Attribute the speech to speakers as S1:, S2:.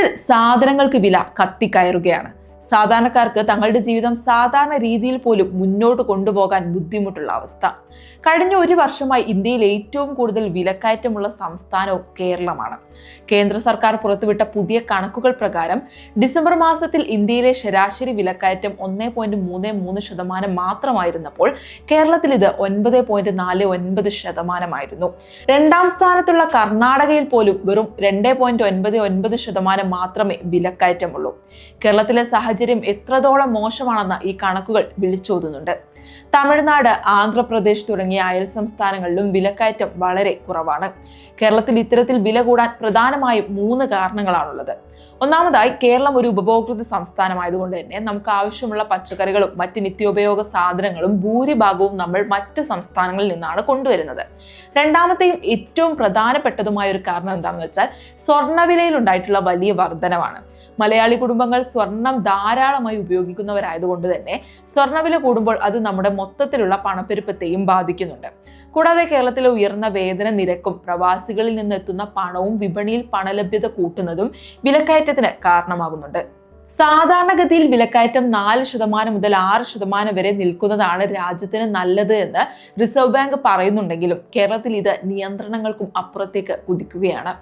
S1: കേരളത്തിൽ സാധനങ്ങൾക്ക് വില കത്തിക്കയറുകയാണ്. സാധാരണക്കാർക്ക് തങ്ങളുടെ ജീവിതം സാധാരണ രീതിയിൽ പോലും മുന്നോട്ട് കൊണ്ടുപോകാൻ ബുദ്ധിമുട്ടുള്ള അവസ്ഥ. കഴിഞ്ഞ ഒരു വർഷമായി ഇന്ത്യയിൽ ഏറ്റവും കൂടുതൽ വിലക്കയറ്റമുള്ള സംസ്ഥാനവും കേരളമാണ്. കേന്ദ്ര സർക്കാർ പുറത്തുവിട്ട പുതിയ കണക്കുകൾ പ്രകാരം ഡിസംബർ മാസത്തിൽ ഇന്ത്യയിലെ ശരാശരി വിലക്കയറ്റം ഒന്നേ പോയിന്റ് മൂന്ന് മൂന്ന് ശതമാനം മാത്രമായിരുന്നപ്പോൾ കേരളത്തിൽ ഇത് ഒൻപത് പോയിന്റ് നാല് ഒൻപത് ശതമാനമായിരുന്നു. രണ്ടാം സ്ഥാനത്തുള്ള കർണാടകയിൽ പോലും വെറും രണ്ട് പോയിന്റ് ഒൻപത് ഒൻപത് ശതമാനം മാത്രമേ വിലക്കയറ്റമുള്ളൂ. കേരളത്തിലെ സാഹചര്യം എത്രത്തോളം മോശമാണെന്ന് ഈ കണക്കുകൾ വിളിച്ചോതുന്നുണ്ട്. തമിഴ്നാട് ആന്ധ്രാപ്രദേശ് തുടങ്ങിയ അയൽ സംസ്ഥാനങ്ങളിലും വിലക്കയറ്റം വളരെ കുറവാണ്. കേരളത്തിൽ ഇത്തരത്തിൽ വില കൂടാൻ പ്രധാനമായും മൂന്ന് കാരണങ്ങളാണുള്ളത്. ഒന്നാമതായി കേരളം ഒരു ഉപഭോക്തൃ സംസ്ഥാനമായതുകൊണ്ട് തന്നെ നമുക്ക് ആവശ്യമുള്ള പച്ചക്കറികളും മറ്റ് നിത്യോപയോഗ സാധനങ്ങളും ഭൂരിഭാഗവും നമ്മൾ മറ്റ് സംസ്ഥാനങ്ങളിൽ നിന്നാണ് കൊണ്ടുവരുന്നത്. രണ്ടാമത്തെയും ഏറ്റവും പ്രധാനപ്പെട്ടതുമായ ഒരു കാരണം എന്താണെന്ന് വെച്ചാൽ സ്വർണവിലയിൽ ഉണ്ടായിട്ടുള്ള വലിയ വർധനവാണ്. മലയാളി കുടുംബങ്ങൾ സ്വർണം ധാരാളമായി ഉപയോഗിക്കുന്നവരായതുകൊണ്ട് തന്നെ സ്വർണവില കൂടുമ്പോൾ അത് നമ്മുടെ മൊത്തത്തിലുള്ള പണപ്പെരുപ്പത്തെയും ബാധിക്കുന്നുണ്ട്. കൂടാതെ കേരളത്തിലെ ഉയർന്ന വേതന നിരക്കും പ്രവാസികളിൽ നിന്നെത്തുന്ന പണവും വിപണിയിൽ പണലഭ്യത കൂട്ടുന്നതും വിലക്കയറ്റത്തിന് കാരണമാകുന്നുണ്ട്. സാധാരണഗതിയിൽ വിലക്കയറ്റം നാല് ശതമാനം മുതൽ ആറ് ശതമാനം വരെ നിൽക്കുന്നതാണ് രാജ്യത്തിന് നല്ലത് എന്ന് റിസർവ് ബാങ്ക് പറയുന്നുണ്ടെങ്കിലും കേരളത്തിൽ ഇത് നിയന്ത്രണങ്ങൾക്കും അപ്പുറത്തേക്ക് കുതിക്കുകയാണ്.